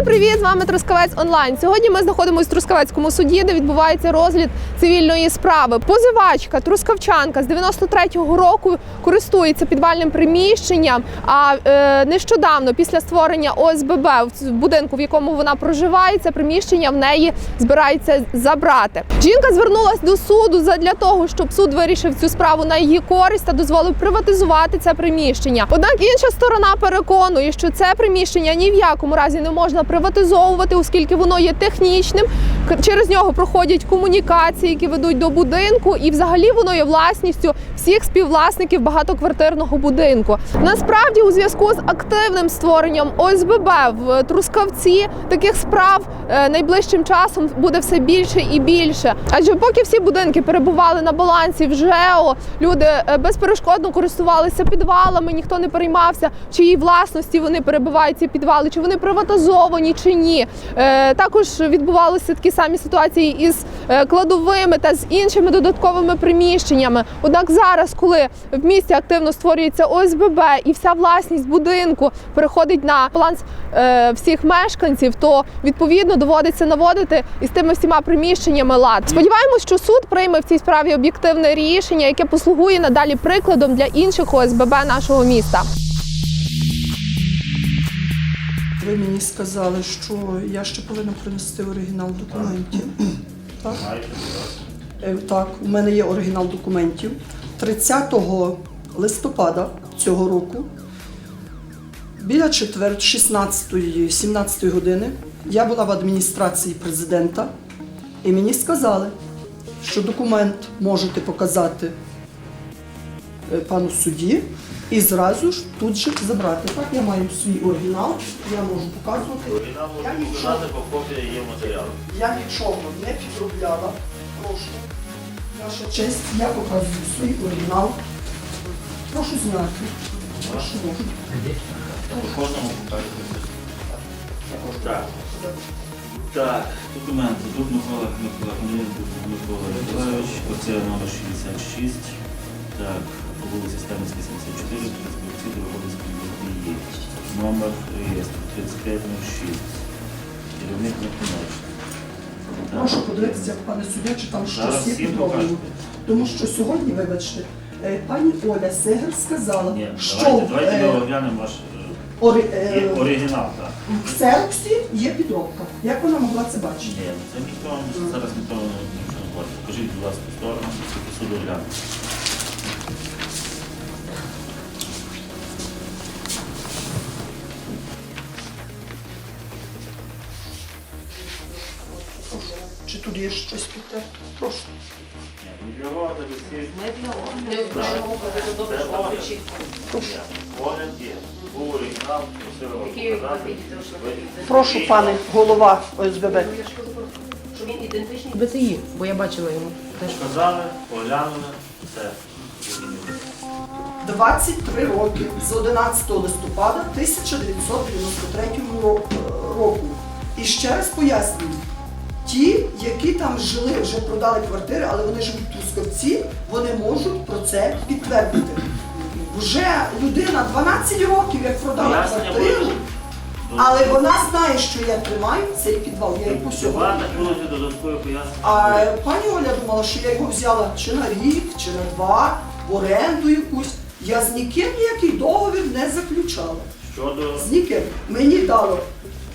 Всім привіт! З вами Трускавець онлайн. Сьогодні ми знаходимося в Трускавецькому суді, де відбувається розгляд цивільної справи. Позивачка Трускавчанка з 93-го року користується підвальним приміщенням. А е, нещодавно, після створення ОСББ в будинку, в якому вона проживає, це приміщення в неї збирається забрати. Жінка звернулася до суду для того, щоб суд вирішив цю справу на її користь та дозволив приватизувати це приміщення. Однак інша сторона переконує, що це приміщення ні в якому разі не можна приватизовувати, оскільки воно є технічним. Через нього проходять комунікації, які ведуть до будинку, і взагалі воно є власністю всіх співвласників багатоквартирного будинку. Насправді, у зв'язку з активним створенням ОСББ в Трускавці таких справ е, найближчим часом буде все більше і більше. Адже поки всі будинки перебували на балансі в ЖЕО, люди е, безперешкодно користувалися підвалами, ніхто не переймався, в чиїй власності вони перебувають ці підвали, чи вони приватизовані чи ні. Е, Також відбувалися такі самі ситуації із е, кладовими та з іншими додатковими приміщеннями. Однак зараз, коли в місті активно створюється ОСББ і вся власність будинку переходить на баланс е, всіх мешканців, то відповідно доводиться наводити із тими всіма приміщеннями лад. Сподіваємось, що суд прийме в цій справі об'єктивне рішення, яке послугує надалі прикладом для інших ОСББ нашого міста. Ви мені сказали, що я ще повинна принести оригінал документів. Так? Е, Так, у мене є оригінал документів. 30 листопада цього року, біля четвер, 16-17 години, я була в адміністрації президента, і мені сказали, що документ можете показати пану судді і зразу ж тут же забрати. Так, я маю свій оригінал, я можу показувати. Оригінал Я можна нічого, показати, бо копія є матеріал. я нічого не підробляла. Прошу. Ваша честь, я показую свій оригінал. Прошу знати. Прошу. По кожному покажете. Так. Так, документи. Тут Микола Микола Микола Миколаївич. Оце номер 66. Так, по вулиці Станівській 74, Трансбурці, Дорогобицькій Бухії. Номер реєстру 3506. Керівник Миколаївич. Прошу подивитися, пане суддя, чи там щось є підроблено. Тому що сьогодні, вибачте, е, пані Оля Сегер сказала, Ні, що давайте, давайте е, ми оглянемо ваш е, ори- е, є оригінал, так. в ксероксі є підробка. Як вона могла це бачити? Ні, це ніхто вам зараз ніхто нічого не говорить. Покажіть, будь ласка, сторону, щоб суду глянути. Тут є щось підте? Прошу. Ні, Для всіх. Огляд є. Був оригінал, просили вас показати. Ви- Прошу, пане голова ОСББ. Що він ідентичний БТІ, бо я бачила його теж. Показали, оглянули, все. 23 роки з 11 листопада 1993 ро- року. І ще раз пояснюю, ті, які там жили, вже продали квартири, але вони живуть в Трускавці, вони можуть про це підтвердити. Вже людина 12 років, як продала Пояснення квартиру, але вона знає, що я тримаю цей підвал. Я його сьогодні. Багато будуть додаткові пояснення. А пані Оля думала, що я його взяла чи на рік, чи на два, в оренду якусь. Я з ніким ніякий договір не заключала. Щодо З ніким. Мені дало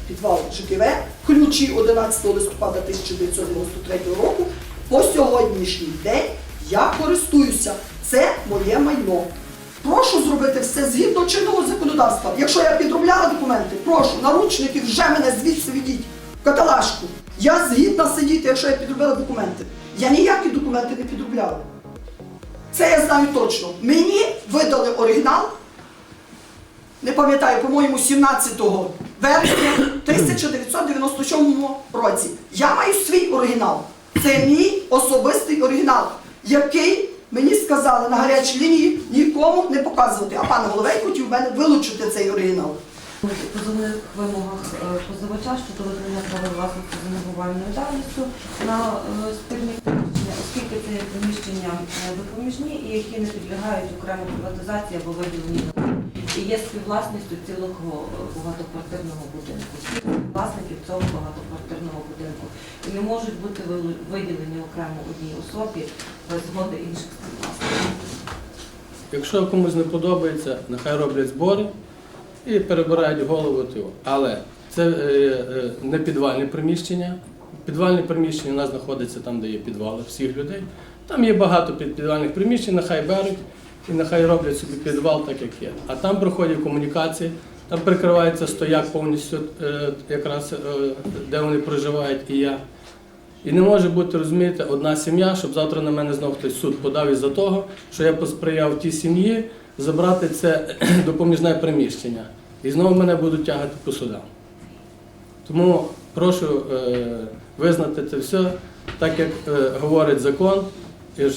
підвал ЖКВ, ключі 11 листопада 1993 року. По сьогоднішній день я користуюся. Це моє майно. Прошу зробити все згідно чинного законодавства. Якщо я підробляла документи, прошу, наручники вже мене звідси відіть в каталажку. Я згідна сидіти, якщо я підробила документи. Я ніякі документи не підробляла. Це я знаю точно. Мені видали оригінал не пам'ятаю, по-моєму, 17 вересня 1997 році. Я маю свій оригінал. Це мій особистий оригінал, який мені сказали на гарячій лінії нікому не показувати. А пан Головей хотів мене вилучити цей оригінал. У вимогах е, позивача щодо визнання права власності за набувальною давністю на е, приміщення, оскільки це приміщення е, допоміжні і які не підлягають окремій приватизації або виділенні і є співвласністю цілого е, багатоквартирного будинку. власників цього багатоквартирного будинку і не можуть бути виділені окремо одній особі без згоди інших співвласників. Якщо комусь не подобається, нехай роблять збори і перебирають голову тиву. Але це е, не підвальне приміщення. Підвальне приміщення у нас знаходиться там, де є підвали всіх людей. Там є багато під- підвальних приміщень, нехай беруть і нехай роблять собі підвал так, як є. А там проходять комунікації, там прикривається стояк повністю, е, якраз е, де вони проживають, і я. І не може бути, розумієте, одна сім'я, щоб завтра на мене знов хтось суд подав із-за того, що я посприяв тій сім'ї забрати це допоміжне приміщення. І знову мене будуть тягати по судам. Тому прошу е, визнати це все, так як е, говорить закон,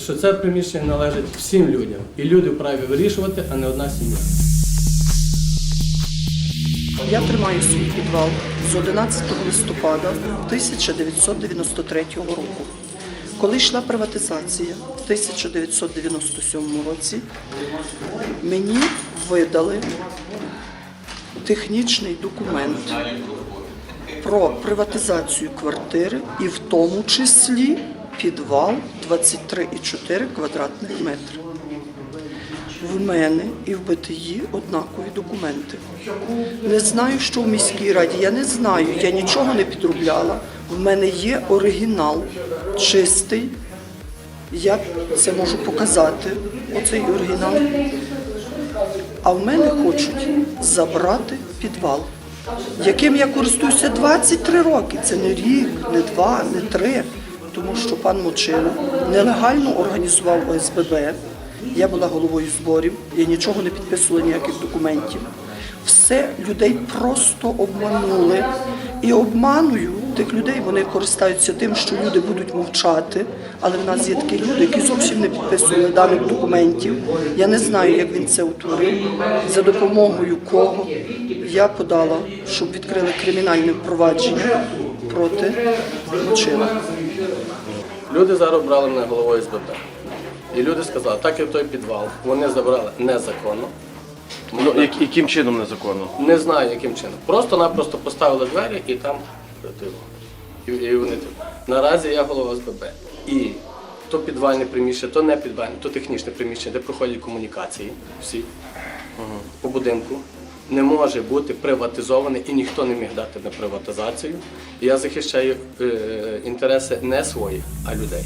що це приміщення належить всім людям. І люди вправі вирішувати, а не одна сім'я. Я тримаю свій підвал з 11 листопада 1993 року. Коли йшла приватизація в 1997 році, мені видали технічний документ про приватизацію квартири і в тому числі підвал 23,4 квадратних метри. В мене і в БТІ однакові документи. Не знаю, що в міській раді. Я не знаю, я нічого не підробляла. В мене є оригінал чистий. Я це можу показати, оцей оригінал. А в мене хочуть забрати підвал, яким я користуюся 23 роки. Це не рік, не два, не три. Тому що пан Мочило нелегально організував ОСББ. Я була головою зборів, я нічого не підписувала, ніяких документів. Все людей просто обманули. І обманою тих людей вони користаються тим, що люди будуть мовчати. Але в нас є такі люди, які зовсім не підписували даних документів. Я не знаю, як він це утворив, за допомогою кого. Я подала, щоб відкрили кримінальне впровадження проти Мочила. Люди зараз брали мене головою СББ. І люди сказали, так як той підвал вони забрали незаконно. Ну, як- яким чином незаконно? Не знаю, яким чином. Просто-напросто поставили двері і там типу, і, і вони типу. Наразі я голова СББ. І то підвальне приміщення, то не підвальне, то технічне приміщення, де проходять комунікації всі по будинку. Не може бути приватизований і ніхто не міг дати на приватизацію. Я захищаю е, інтереси не свої, а людей.